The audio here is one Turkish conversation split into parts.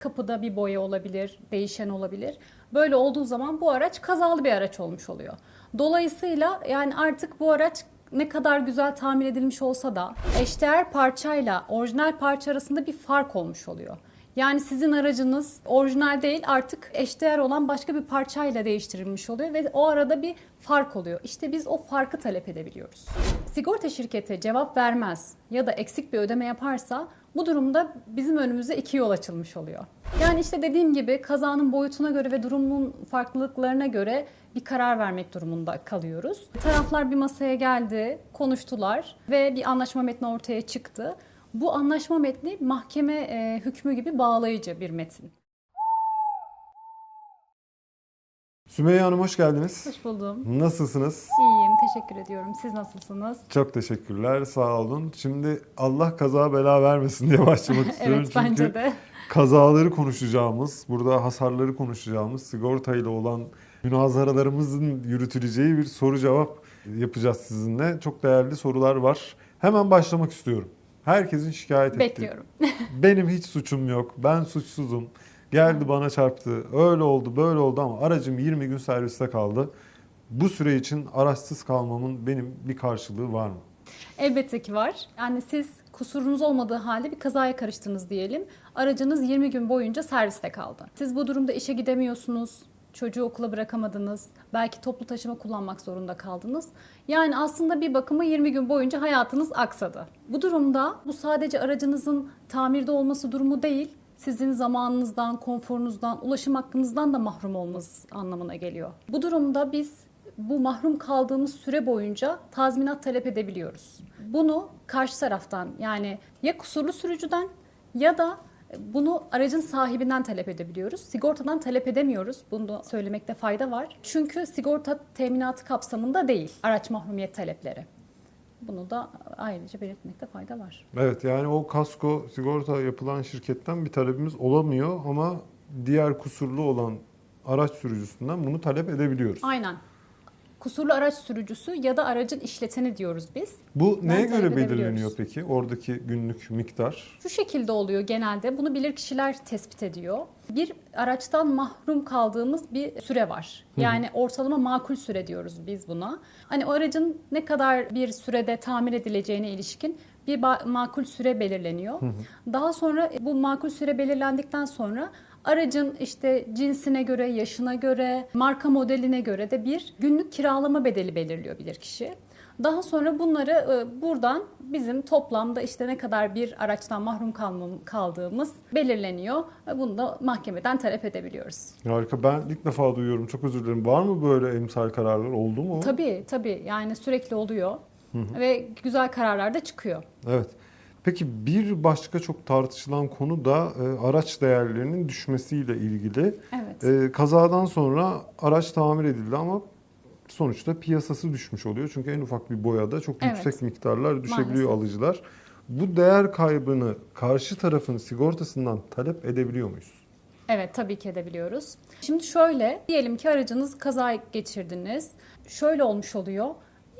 Kapıda bir boya olabilir, değişen olabilir. Böyle olduğu zaman bu araç kazalı bir araç olmuş oluyor. Dolayısıyla yani artık bu araç ne kadar güzel tamir edilmiş olsa da eşdeğer parçayla orijinal parça arasında bir fark olmuş oluyor. Yani sizin aracınız orijinal değil artık eşdeğer olan başka bir parçayla değiştirilmiş oluyor ve o arada bir fark oluyor. İşte biz o farkı talep edebiliyoruz. Sigorta şirketi cevap vermez ya da eksik bir ödeme yaparsa bu durumda bizim önümüze iki yol açılmış oluyor. Yani işte dediğim gibi kazanın boyutuna göre ve durumun farklılıklarına göre bir karar vermek durumunda kalıyoruz. Taraflar bir masaya geldi, konuştular ve bir anlaşma metni ortaya çıktı. Bu anlaşma metni mahkeme e, hükmü gibi bağlayıcı bir metin. Sümeyye Hanım hoş geldiniz. Hoş buldum. Nasılsınız? İyiyim, teşekkür ediyorum. Siz nasılsınız? Çok teşekkürler, sağ olun. Şimdi Allah kaza bela vermesin diye başlamak istiyorum. evet, Çünkü bence de. kazaları konuşacağımız, burada hasarları konuşacağımız, sigortayla olan münazaralarımızın yürütüleceği bir soru cevap yapacağız sizinle. Çok değerli sorular var. Hemen başlamak istiyorum. Herkesin şikayet ettiği. Bekliyorum. Benim hiç suçum yok. Ben suçsuzum. Geldi bana çarptı. Öyle oldu, böyle oldu ama aracım 20 gün serviste kaldı. Bu süre için araçsız kalmamın benim bir karşılığı var mı? Elbette ki var. Yani siz kusurunuz olmadığı halde bir kazaya karıştınız diyelim. Aracınız 20 gün boyunca serviste kaldı. Siz bu durumda işe gidemiyorsunuz. Çocuğu okula bırakamadınız. Belki toplu taşıma kullanmak zorunda kaldınız. Yani aslında bir bakıma 20 gün boyunca hayatınız aksadı. Bu durumda bu sadece aracınızın tamirde olması durumu değil, sizin zamanınızdan, konforunuzdan, ulaşım hakkınızdan da mahrum olmanız anlamına geliyor. Bu durumda biz bu mahrum kaldığımız süre boyunca tazminat talep edebiliyoruz. Bunu karşı taraftan yani ya kusurlu sürücüden ya da bunu aracın sahibinden talep edebiliyoruz. Sigortadan talep edemiyoruz. Bunu da söylemekte fayda var. Çünkü sigorta teminatı kapsamında değil araç mahrumiyet talepleri. Bunu da ayrıca belirtmekte fayda var. Evet yani o kasko sigorta yapılan şirketten bir talebimiz olamıyor ama diğer kusurlu olan araç sürücüsünden bunu talep edebiliyoruz. Aynen. Kusurlu araç sürücüsü ya da aracın işleteni diyoruz biz. Bu neye göre belirleniyor peki? Oradaki günlük miktar? Şu şekilde oluyor genelde. Bunu bilir kişiler tespit ediyor. Bir araçtan mahrum kaldığımız bir süre var. Yani ortalama makul süre diyoruz biz buna. Hani o aracın ne kadar bir sürede tamir edileceğine ilişkin bir makul süre belirleniyor. Daha sonra bu makul süre belirlendikten sonra aracın işte cinsine göre, yaşına göre, marka modeline göre de bir günlük kiralama bedeli belirliyor bilir kişi. Daha sonra bunları e, buradan bizim toplamda işte ne kadar bir araçtan mahrum kaldığımız belirleniyor. Ve Bunu da mahkemeden talep edebiliyoruz. Harika. Ben ilk defa duyuyorum. Çok özür dilerim. Var mı böyle emsal kararlar? Oldu mu? Tabii tabii yani sürekli oluyor ve güzel kararlar da çıkıyor. Evet. Peki bir başka çok tartışılan konu da e, araç değerlerinin düşmesiyle ilgili. Evet. E, kazadan sonra araç tamir edildi ama sonuçta piyasası düşmüş oluyor. Çünkü en ufak bir boyada çok Evet. yüksek miktarlar düşebiliyor Maalesef. alıcılar. Bu değer kaybını karşı tarafın sigortasından talep edebiliyor muyuz? Evet tabii ki edebiliyoruz. Şimdi şöyle diyelim ki aracınız kaza geçirdiniz. Şöyle olmuş oluyor.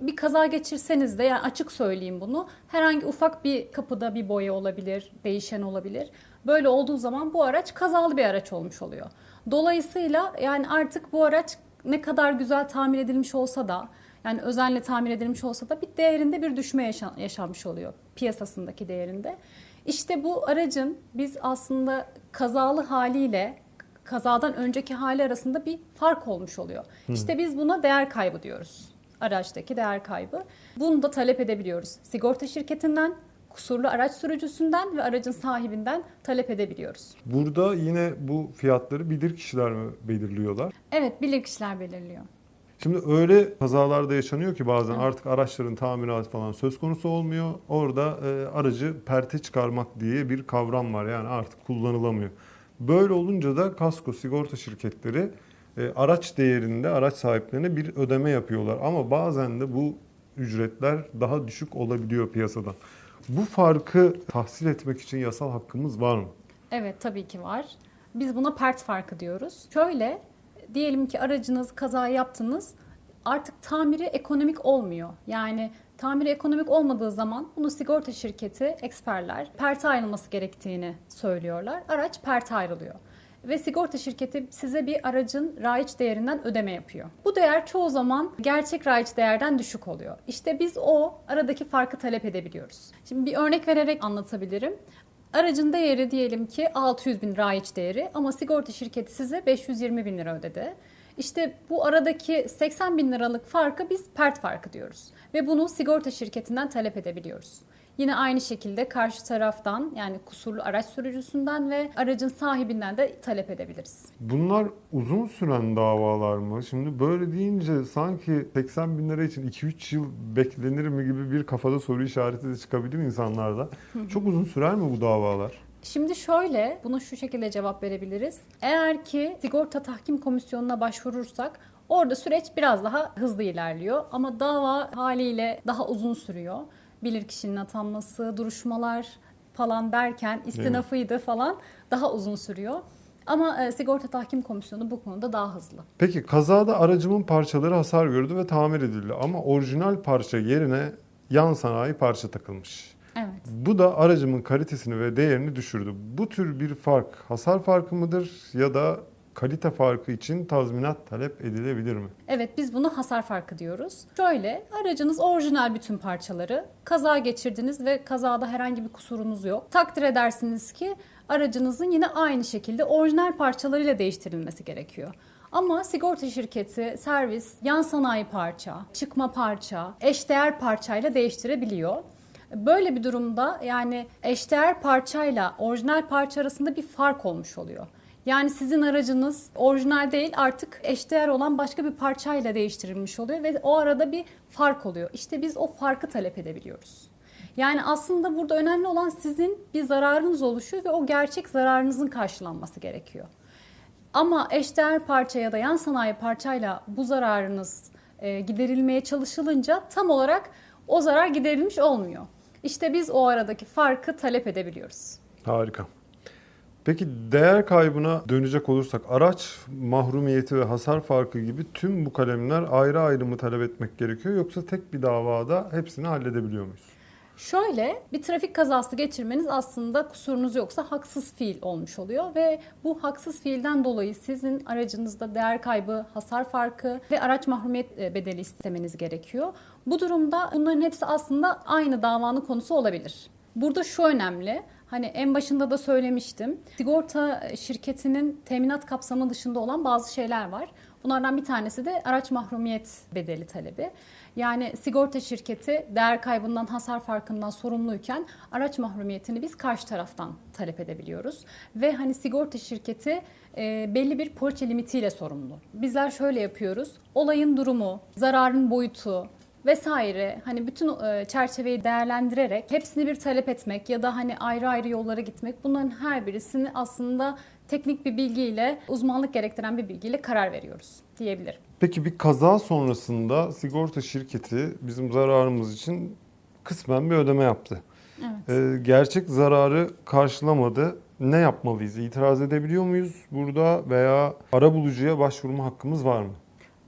Bir kaza geçirseniz de yani açık söyleyeyim bunu. Herhangi ufak bir kapıda bir boya olabilir, değişen olabilir. Böyle olduğu zaman bu araç kazalı bir araç olmuş oluyor. Dolayısıyla yani artık bu araç ne kadar güzel tamir edilmiş olsa da yani özenle tamir edilmiş olsa da bir değerinde bir düşme yaşa- yaşanmış oluyor piyasasındaki değerinde. İşte bu aracın biz aslında kazalı haliyle kazadan önceki hali arasında bir fark olmuş oluyor. İşte biz buna değer kaybı diyoruz. Araçtaki değer kaybı. Bunu da talep edebiliyoruz. Sigorta şirketinden, kusurlu araç sürücüsünden ve aracın sahibinden talep edebiliyoruz. Burada yine bu fiyatları bilir kişiler mi belirliyorlar? Evet, bilirkişiler belirliyor. Şimdi öyle kazalarda yaşanıyor ki bazen artık araçların tamiratı falan söz konusu olmuyor. Orada e, aracı perte çıkarmak diye bir kavram var. Yani artık kullanılamıyor. Böyle olunca da kasko sigorta şirketleri e, araç değerinde araç sahiplerine bir ödeme yapıyorlar. Ama bazen de bu ücretler daha düşük olabiliyor piyasadan. Bu farkı tahsil etmek için yasal hakkımız var mı? Evet tabii ki var. Biz buna pert farkı diyoruz. Şöyle diyelim ki aracınız kaza yaptınız. Artık tamiri ekonomik olmuyor. Yani Tamiri ekonomik olmadığı zaman bunu sigorta şirketi, eksperler perte ayrılması gerektiğini söylüyorlar. Araç perte ayrılıyor. Ve sigorta şirketi size bir aracın raiç değerinden ödeme yapıyor. Bu değer çoğu zaman gerçek raiç değerden düşük oluyor. İşte biz o aradaki farkı talep edebiliyoruz. Şimdi bir örnek vererek anlatabilirim. Aracın değeri diyelim ki 600 bin raiç değeri ama sigorta şirketi size 520 bin lira ödedi. İşte bu aradaki 80 bin liralık farkı biz pert farkı diyoruz. Ve bunu sigorta şirketinden talep edebiliyoruz. Yine aynı şekilde karşı taraftan yani kusurlu araç sürücüsünden ve aracın sahibinden de talep edebiliriz. Bunlar uzun süren davalar mı? Şimdi böyle deyince sanki 80 bin lira için 2-3 yıl beklenir mi gibi bir kafada soru işareti de çıkabilir insanlarda. Çok uzun sürer mi bu davalar? Şimdi şöyle, bunu şu şekilde cevap verebiliriz. Eğer ki sigorta tahkim komisyonuna başvurursak orada süreç biraz daha hızlı ilerliyor ama dava haliyle daha uzun sürüyor. Bilirkişinin atanması, duruşmalar falan derken istinafıydı falan daha uzun sürüyor. Ama e, sigorta tahkim komisyonu bu konuda daha hızlı. Peki kazada aracımın parçaları hasar gördü ve tamir edildi ama orijinal parça yerine yan sanayi parça takılmış. Evet. Bu da aracımın kalitesini ve değerini düşürdü. Bu tür bir fark hasar farkı mıdır ya da kalite farkı için tazminat talep edilebilir mi? Evet biz bunu hasar farkı diyoruz. Şöyle aracınız orijinal bütün parçaları kaza geçirdiniz ve kazada herhangi bir kusurunuz yok. Takdir edersiniz ki aracınızın yine aynı şekilde orijinal parçalarıyla değiştirilmesi gerekiyor. Ama sigorta şirketi servis, yan sanayi parça, çıkma parça, eşdeğer parçayla değiştirebiliyor. Böyle bir durumda yani eşdeğer parçayla orijinal parça arasında bir fark olmuş oluyor. Yani sizin aracınız orijinal değil artık eşdeğer olan başka bir parçayla değiştirilmiş oluyor ve o arada bir fark oluyor. İşte biz o farkı talep edebiliyoruz. Yani aslında burada önemli olan sizin bir zararınız oluşuyor ve o gerçek zararınızın karşılanması gerekiyor. Ama eşdeğer parça ya da yan sanayi parçayla bu zararınız e, giderilmeye çalışılınca tam olarak o zarar giderilmiş olmuyor. İşte biz o aradaki farkı talep edebiliyoruz. Harika. Peki değer kaybına dönecek olursak araç mahrumiyeti ve hasar farkı gibi tüm bu kalemler ayrı ayrı mı talep etmek gerekiyor yoksa tek bir davada hepsini halledebiliyor muyuz? Şöyle bir trafik kazası geçirmeniz aslında kusurunuz yoksa haksız fiil olmuş oluyor ve bu haksız fiilden dolayı sizin aracınızda değer kaybı, hasar farkı ve araç mahrumiyet e, bedeli istemeniz gerekiyor. Bu durumda bunların hepsi aslında aynı davanın konusu olabilir. Burada şu önemli. Hani en başında da söylemiştim. Sigorta şirketinin teminat kapsamı dışında olan bazı şeyler var. Bunlardan bir tanesi de araç mahrumiyet bedeli talebi. Yani sigorta şirketi değer kaybından, hasar farkından sorumluyken araç mahrumiyetini biz karşı taraftan talep edebiliyoruz. Ve hani sigorta şirketi e, belli bir poliçe limitiyle sorumlu. Bizler şöyle yapıyoruz. Olayın durumu, zararın boyutu, vesaire hani bütün e, çerçeveyi değerlendirerek hepsini bir talep etmek ya da hani ayrı ayrı yollara gitmek bunların her birisini aslında teknik bir bilgiyle, uzmanlık gerektiren bir bilgiyle karar veriyoruz diyebilirim. Peki bir kaza sonrasında sigorta şirketi bizim zararımız için kısmen bir ödeme yaptı. Evet. Ee, gerçek zararı karşılamadı. Ne yapmalıyız? İtiraz edebiliyor muyuz burada veya arabulucuya başvurma hakkımız var mı?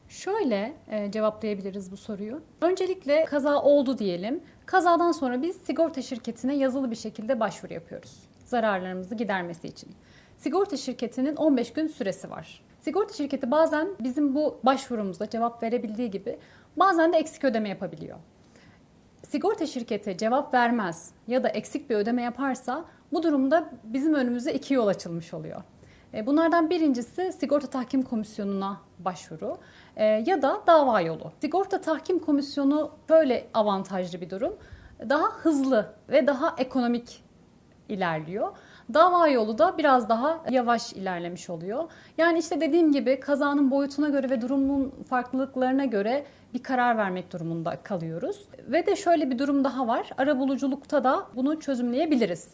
Şöyle e, cevaplayabiliriz bu soruyu. Öncelikle kaza oldu diyelim. Kazadan sonra biz sigorta şirketine yazılı bir şekilde başvuru yapıyoruz. Zararlarımızı gidermesi için. Sigorta şirketinin 15 gün süresi var. Sigorta şirketi bazen bizim bu başvurumuza cevap verebildiği gibi bazen de eksik ödeme yapabiliyor. Sigorta şirketi cevap vermez ya da eksik bir ödeme yaparsa bu durumda bizim önümüze iki yol açılmış oluyor. E, Bunlardan birincisi sigorta tahkim komisyonuna başvuru e, ya da dava yolu. Sigorta tahkim komisyonu böyle avantajlı bir durum. Daha hızlı ve daha ekonomik ilerliyor. Dava yolu da biraz daha yavaş ilerlemiş oluyor. Yani işte dediğim gibi kazanın boyutuna göre ve durumun farklılıklarına göre bir karar vermek durumunda kalıyoruz. Ve de şöyle bir durum daha var. Arabuluculukta da bunu çözümleyebiliriz.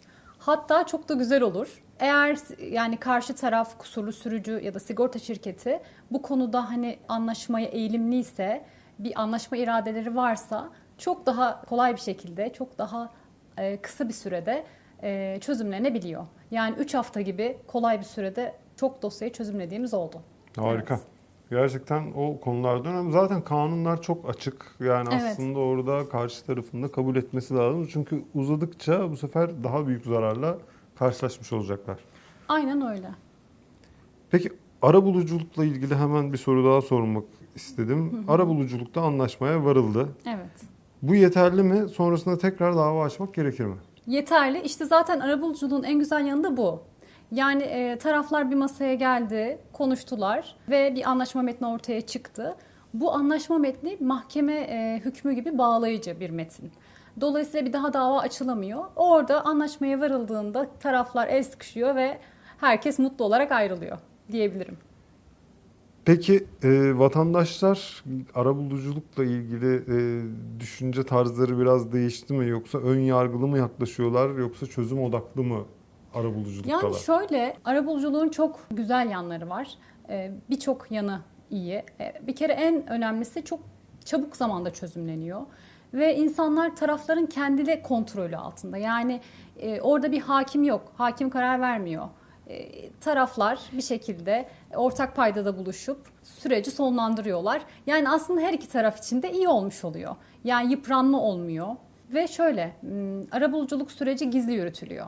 Hatta çok da güzel olur. Eğer yani karşı taraf kusurlu sürücü ya da sigorta şirketi bu konuda hani anlaşmaya eğilimliyse, bir anlaşma iradeleri varsa çok daha kolay bir şekilde, çok daha e, kısa bir sürede e, çözümlenebiliyor. Yani 3 hafta gibi kolay bir sürede çok dosyayı çözümlediğimiz oldu. Harika. Evet. Gerçekten o konularda önemli. Zaten kanunlar çok açık. Yani Evet. aslında orada karşı tarafın da kabul etmesi lazım. Çünkü uzadıkça bu sefer daha büyük zararla karşılaşmış olacaklar. Aynen öyle. Peki arabuluculukla ilgili hemen bir soru daha sormak istedim. Arabuluculukta anlaşmaya varıldı. Evet. Bu yeterli mi? Sonrasında tekrar dava açmak gerekir mi? Yeterli. İşte zaten arabuluculuğun en güzel yanı da bu. Yani e, taraflar bir masaya geldi, konuştular ve bir anlaşma metni ortaya çıktı. Bu anlaşma metni mahkeme e, hükmü gibi bağlayıcı bir metin. Dolayısıyla bir daha dava açılamıyor. Orada anlaşmaya varıldığında taraflar el sıkışıyor ve herkes mutlu olarak ayrılıyor diyebilirim. Peki e, vatandaşlar arabuluculukla ilgili e, düşünce tarzları biraz değişti mi? Yoksa ön yargılı mı yaklaşıyorlar yoksa çözüm odaklı mı arabuluculuktalar? Yani şöyle, arabuluculuğun çok güzel yanları var. Ee, Birçok yanı iyi. Ee, Bir kere en önemlisi çok çabuk zamanda çözümleniyor. Ve insanlar tarafların kendili kontrolü altında. Yani e, orada bir hakim yok. Hakim karar vermiyor. E, taraflar bir şekilde ortak paydada buluşup süreci sonlandırıyorlar. Yani aslında her iki taraf için de iyi olmuş oluyor. Yani yıpranma olmuyor. Ve şöyle, m, arabuluculuk süreci gizli yürütülüyor.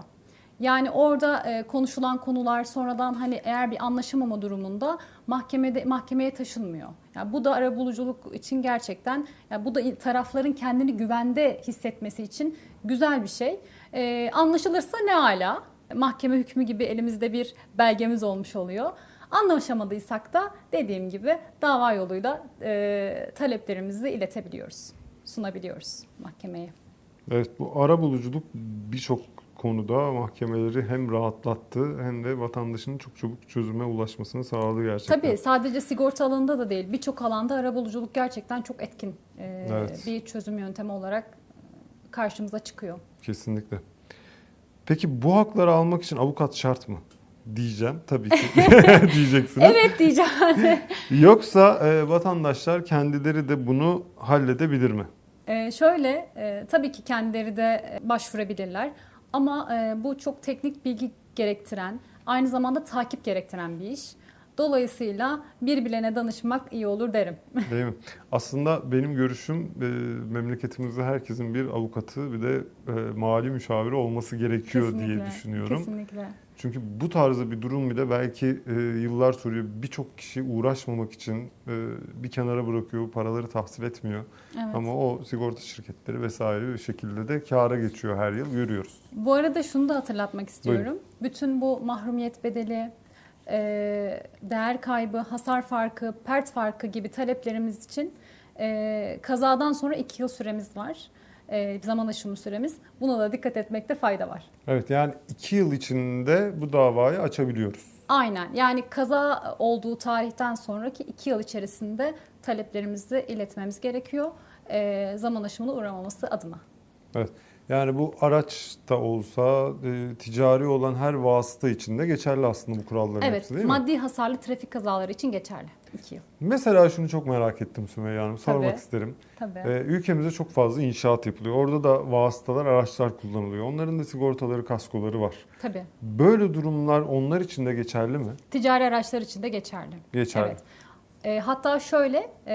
Yani orada e, konuşulan konular sonradan hani eğer bir anlaşamama durumunda mahkemede mahkemeye taşınmıyor. Yani bu da arabuluculuk için gerçekten yani bu da tarafların kendini güvende hissetmesi için güzel bir şey. E, anlaşılırsa ne ala. Mahkeme hükmü gibi elimizde bir belgemiz olmuş oluyor. Anlaşamadıysak da dediğim gibi dava yoluyla e, taleplerimizi iletebiliyoruz, sunabiliyoruz mahkemeye. Evet bu arabuluculuk birçok konuda mahkemeleri hem rahatlattı hem de vatandaşın çok çabuk çözüme ulaşmasını sağladı gerçekten. Tabii sadece sigorta alanında da değil birçok alanda arabuluculuk gerçekten çok etkin e, Evet. bir çözüm yöntemi olarak karşımıza çıkıyor. Kesinlikle. Peki bu hakları almak için avukat şart mı? Diyeceğim tabii ki diyeceksiniz. Evet diyeceğim. Yoksa e, vatandaşlar kendileri de bunu halledebilir mi? E, şöyle e, tabii ki kendileri de e, başvurabilirler ama e, bu çok teknik bilgi gerektiren aynı zamanda takip gerektiren bir iş. Dolayısıyla bir bilene danışmak iyi olur derim. Değil mi? Aslında benim görüşüm e, memleketimizde herkesin bir avukatı bir de e, mali müşaviri olması gerekiyor diye düşünüyorum. Kesinlikle. Çünkü bu tarzda bir durum bile belki e, yıllar sürüyor. Birçok kişi uğraşmamak için e, bir kenara bırakıyor, paraları tahsil etmiyor. Evet. Ama o sigorta şirketleri vesaire bir şekilde de kâra geçiyor her yıl görüyoruz. Bu arada şunu da hatırlatmak istiyorum. Bütün bu mahrumiyet bedeli, e, değer kaybı, hasar farkı, pert farkı gibi taleplerimiz için e, kazadan sonra 2 yıl süremiz var. E, zaman aşımı süremiz. Buna da dikkat etmekte fayda var. Evet yani iki yıl içinde bu davayı açabiliyoruz. Aynen. Yani kaza olduğu tarihten sonraki 2 yıl içerisinde taleplerimizi iletmemiz gerekiyor. E, zaman aşımına uğramaması adına. Evet. Yani bu araç da olsa e, ticari olan her vasıta için de geçerli aslında bu kuralların Evet, hepsi değil mi? maddi hasarlı trafik kazaları için geçerli 2 yıl. Mesela şunu çok merak ettim Sümeyye Hanım. Sormak Tabii. isterim. Tabii. Ee, ülkemizde çok fazla inşaat yapılıyor. Orada da vasıtalar, araçlar kullanılıyor. Onların da sigortaları, kaskoları var. Tabii. Böyle durumlar onlar için de geçerli mi? Ticari araçlar için de geçerli. Geçerli. Evet. E, hatta şöyle, e,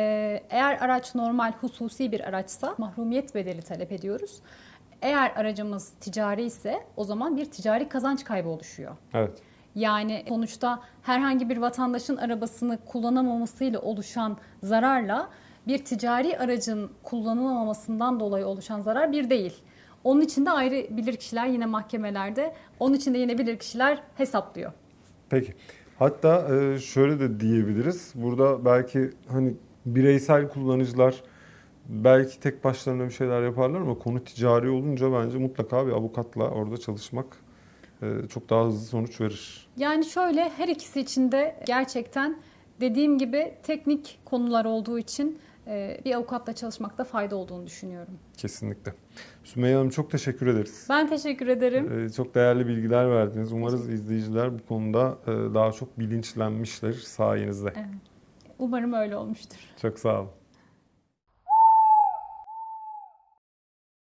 eğer araç normal hususi bir araçsa mahrumiyet bedeli talep ediyoruz. Eğer aracımız ticari ise o zaman bir ticari kazanç kaybı oluşuyor. Evet. Yani sonuçta herhangi bir vatandaşın arabasını kullanamamasıyla oluşan zararla bir ticari aracın kullanılamamasından dolayı oluşan zarar bir değil. Onun için de ayrı bilirkişiler yine mahkemelerde, onun için de yine bilirkişiler hesaplıyor. Peki. Hatta e, şöyle de diyebiliriz. Burada belki hani bireysel kullanıcılar belki tek başlarına bir şeyler yaparlar ama konu ticari olunca bence mutlaka bir avukatla orada çalışmak e, çok daha hızlı sonuç verir. Yani şöyle her ikisi için de gerçekten dediğim gibi teknik konular olduğu için e, bir avukatla çalışmakta fayda olduğunu düşünüyorum. Kesinlikle. Sümeyye Hanım çok teşekkür ederiz. Ben teşekkür ederim. Ee, Çok değerli bilgiler verdiniz. Umarız izleyiciler bu konuda e, daha çok bilinçlenmişler sayenizde. Umarım öyle olmuştur. Çok sağ olun.